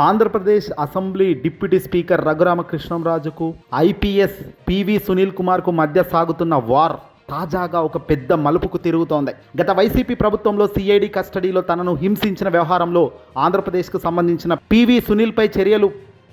Andhra Pradesh assembly deputy speaker రఘురామకృష్ణంరాజుకు IPS PV Sunil కుమార్కు మధ్య సాగుతున్న వార్ తాజాగా ఒక పెద్ద మలుపుకు తిరుగుతోంది. గత వైసీపీ ప్రభుత్వంలో సిఐడి కస్టడీలో తనను హింసించిన వ్యవహారంలో ఆంధ్రప్రదేశ్కు సంబంధించిన పివి సునీల్పై చర్యలు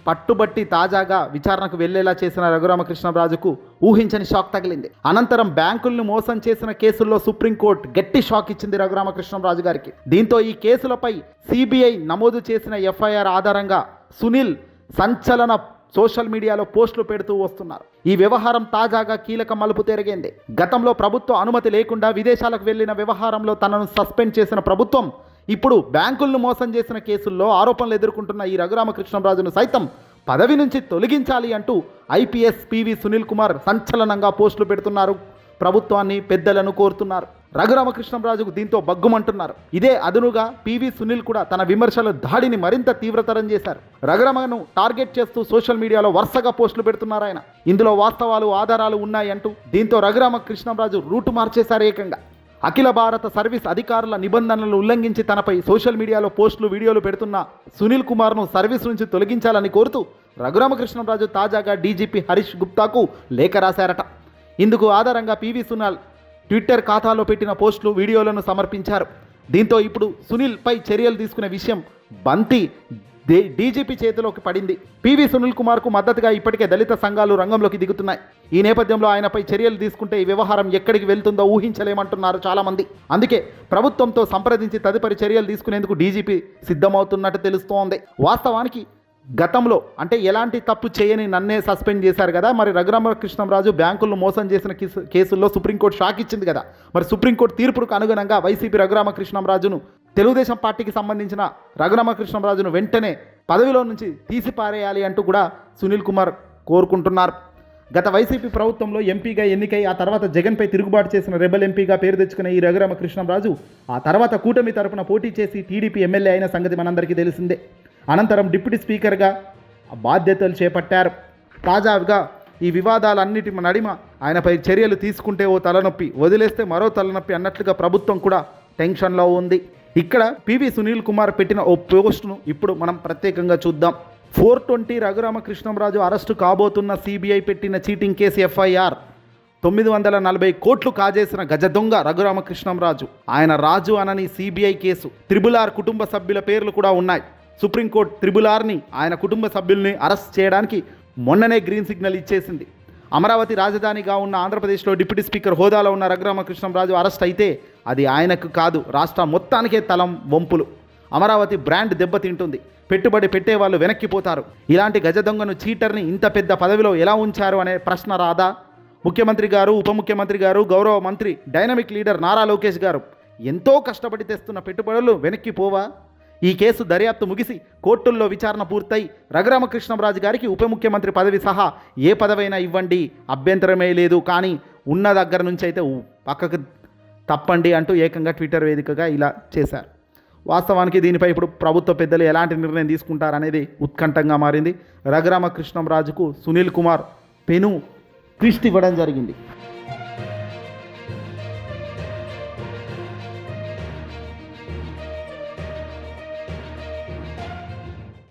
పట్టుబట్టి తాజాగా విచారణకు వెళ్ళేలా చేసిన రఘురామకృష్ణరాజుకు ఊహించని షాక్ తగిలింది. అనంతరం బ్యాంకులను మోసం చేసిన కేసుల్లో సుప్రీంకోర్టు గట్టి షాక్ ఇచ్చింది రఘురామకృష్ణరాజు గారికి. దీంతో ఈ కేసులపై సిబిఐ నమోదు చేసిన ఎఫ్ఐఆర్ ఆధారంగా సునీల్ సంచలన సోషల్ మీడియాలో పోస్టులు పెడుతూ వస్తున్నారు. ఈ వ్యవహారం తాజాగా కీలక మలుపు తిరిగింది. గతంలో ప్రభుత్వ అనుమతి లేకుండా విదేశాలకు వెళ్ళిన వ్యవహారంలో తనను సస్పెండ్ చేసిన ప్రభుత్వం ఇప్పుడు బ్యాంకులను మోసం చేసిన కేసుల్లో ఆరోపణలు ఎదుర్కొంటున్న ఈ రఘురామకృష్ణరాజును సైతం పదవి నుంచి తొలగించాలి అంటూ ఐపీఎస్ పివి సునీల్ కుమార్ సంచలనంగా పోస్టులు పెడుతున్నారు. ప్రభుత్వాన్ని పెద్దలను కోరుతున్నారు. రఘురామకృష్ణరాజుకు దీంతో బగ్గుమంటున్నారు. ఇదే అదునుగా పివి సునీల్ కూడా తన విమర్శల దాడిని మరింత తీవ్రతరం చేశారు. రఘురామను టార్గెట్ చేస్తూ సోషల్ మీడియాలో వరుసగా పోస్టులు పెడుతున్నారు ఆయన. ఇందులో వాస్తవాలు ఆధారాలు ఉన్నాయంటూ దీంతో రఘురామకృష్ణరాజు రూటు మార్చేశారు ఏకంగా. అఖిల భారత సర్వీస్ అధికారుల నిబంధనలు ఉల్లంఘించి తనపై సోషల్ మీడియాలో పోస్టులు వీడియోలు పెడుతున్న సునీల్ కుమార్ను సర్వీస్ నుంచి తొలగించాలని కోరుతూ రఘురామకృష్ణరాజు తాజాగా డీజీపీ హరీష్ గుప్తాకు లేఖ రాశారట. ఇందుకు ఆధారంగా పివి సునాల్ ట్విట్టర్ ఖాతాలో పెట్టిన పోస్టులు వీడియోలను సమర్పించారు. దీంతో ఇప్పుడు సునీల్పై చర్యలు తీసుకునే విషయం బంతి డీజీపీ చేతిలోకి పడింది. పివి సునీల్ కుమార్కు మద్దతుగా ఇప్పటికే దళిత సంఘాలు రంగంలోకి దిగుతున్నాయి. ఈ నేపథ్యంలో ఆయనపై చర్యలు తీసుకుంటే ఈ వ్యవహారం ఎక్కడికి వెళ్తుందో ఊహించలేమంటున్నారు చాలామంది. అందుకే ప్రభుత్వంతో సంప్రదించి తదుపరి చర్యలు తీసుకునేందుకు డీజీపీ సిద్ధమవుతున్నట్టు తెలుస్తోంది. వాస్తవానికి గతంలో అంటే ఎలాంటి తప్పు చేయని నన్నే సస్పెండ్ చేశారు కదా. మరి రఘురామకృష్ణరాజు బ్యాంకులను మోసం చేసిన కేసుల్లో సుప్రీంకోర్టు షాక్ ఇచ్చింది కదా. మరి సుప్రీంకోర్టు తీర్పుకు అనుగుణంగా వైసీపీ రఘురామకృష్ణరాజును తెలుగుదేశం పార్టీకి సంబంధించిన రఘురామకృష్ణరాజును వెంటనే పదవిలో నుంచి తీసి పారేయాలి అంటూ కూడా సునీల్ కుమార్ కోరుకుంటున్నారు. గత వైసీపీ ప్రభుత్వంలో ఎంపీగా ఎన్నికై ఆ తర్వాత జగన్పై తిరుగుబాటు చేసిన రెబల్ ఎంపీగా పేరు తెచ్చుకున్న ఈ రఘురామకృష్ణరాజు ఆ తర్వాత కూటమి తరపున పోటీ చేసి టీడీపీ ఎమ్మెల్యే అయిన సంగతి మనందరికీ తెలిసిందే. అనంతరం డిప్యూటీ స్పీకర్గా బాధ్యతలు చేపట్టారు. తాజాగా ఈ వివాదాలన్నిటి నడిమ ఆయనపై చర్యలు తీసుకుంటే ఓ తలనొప్పి వదిలేస్తే మరో తలనొప్పి అన్నట్లుగా ప్రభుత్వం కూడా టెన్షన్లో ఉంది. ఇక్కడ పివి సునీల్ కుమార్ పెట్టిన ఓ పోస్ట్ను ఇప్పుడు మనం ప్రత్యేకంగా చూద్దాం. ఫోర్ ట్వంటీ రఘురామకృష్ణంరాజు అరెస్టు కాబోతున్న సిబిఐ పెట్టిన చీటింగ్ కేసు ఎఫ్ఐఆర్. తొమ్మిది వందల నలభై కోట్లు కాజేసిన గజ దొంగ రఘురామకృష్ణంరాజు. ఆయన రాజు అనని సిబిఐ కేసు. త్రిబులార్ ఆర్ కుటుంబ సభ్యుల పేర్లు కూడా ఉన్నాయి. సుప్రీంకోర్టు త్రిబుల్ ఆర్ని ఆయన కుటుంబ సభ్యుల్ని అరెస్ట్ చేయడానికి మొన్ననే గ్రీన్ సిగ్నల్ ఇచ్చేసింది. అమరావతి రాజధానిగా ఉన్న ఆంధ్రప్రదేశ్లో డిప్యూటీ స్పీకర్ హోదాలో ఉన్న రఘురామకృష్ణరాజు అరెస్ట్ అయితే అది ఆయనకు కాదు రాష్ట్ర మొత్తానికే తలం వంపులు. అమరావతి బ్రాండ్ దెబ్బతింటుంది పెట్టుబడి పెట్టేవాళ్ళు వెనక్కిపోతారు ఇలాంటి గజ దొంగను చీటర్ని ఇంత పెద్ద పదవిలో ఎలా ఉంచారు అనే ప్రశ్న రాదా? ముఖ్యమంత్రి గారు ఉప ముఖ్యమంత్రి గారు గౌరవ మంత్రి డైనమిక్ లీడర్ నారా లోకేష్ గారు ఎంతో కష్టపడి తెస్తున్న పెట్టుబడులు వెనక్కిపోవా ఈ కేసు దర్యాప్తు ముగిసి కోర్టుల్లో విచారణ పూర్తయి రఘురామకృష్ణరాజు గారికి ఉప ముఖ్యమంత్రి పదవి సహా ఏ పదవైనా ఇవ్వండి. అభ్యంతరమే లేదు. కానీ ఉన్న దగ్గర నుంచి అయితే పక్కకు తప్పండి అంటూ ఏకంగా ట్విట్టర్ వేదికగా ఇలా చేశారు. వాస్తవానికి దీనిపై ఇప్పుడు ప్రభుత్వ పెద్దలు ఎలాంటి నిర్ణయం తీసుకుంటారనేది ఉత్కంఠంగా మారింది. రఘురామకృష్ణరాజుకు సునీల్ కుమార్ పెను ట్విస్ట్ ఇవ్వడం జరిగింది.